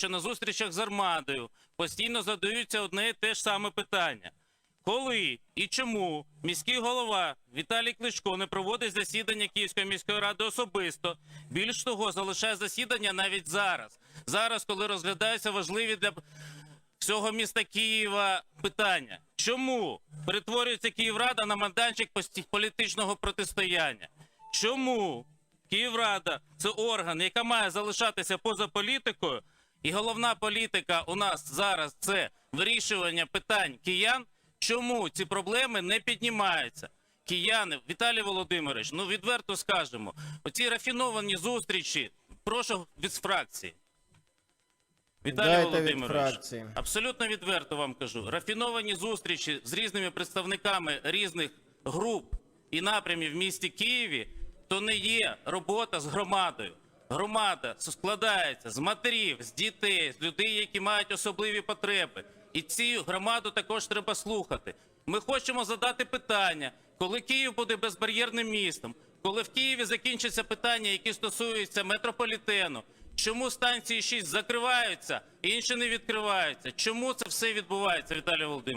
що на зустрічах з армадою постійно задаються одне і те ж саме питання. Коли і чому міський голова Віталій Кличко не проводить засідання Київської міської ради особисто? Більш того, залишає засідання навіть зараз. Зараз, коли розглядаються важливі для всього міста Києва питання. Чому перетворюється Київрада на майданчик політичного протистояння? Чому Київрада це орган, яка має залишатися поза політикою, і головна політика у нас зараз це вирішування питань киян? Чому ці проблеми не піднімаються? Кияни, Віталій Володимирович, ну відверто скажемо, оці рафіновані зустрічі, прошу від фракції. Віталій Дайте Володимирович, фракції. абсолютно відверто вам кажу. Рафіновані зустрічі з різними представниками різних груп і напрямів в місті Києві то не є робота з громадою. Громада складається з матерів, з дітей, з людей, які мають особливі потреби. І цю громаду також треба слухати. Ми хочемо задати питання, коли Київ буде безбар'єрним містом, коли в Києві закінчаться питання, які стосуються метрополітену, Чому станції 6 закриваються, інші не відкриваються? Чому це все відбувається, Віталій Володимирович?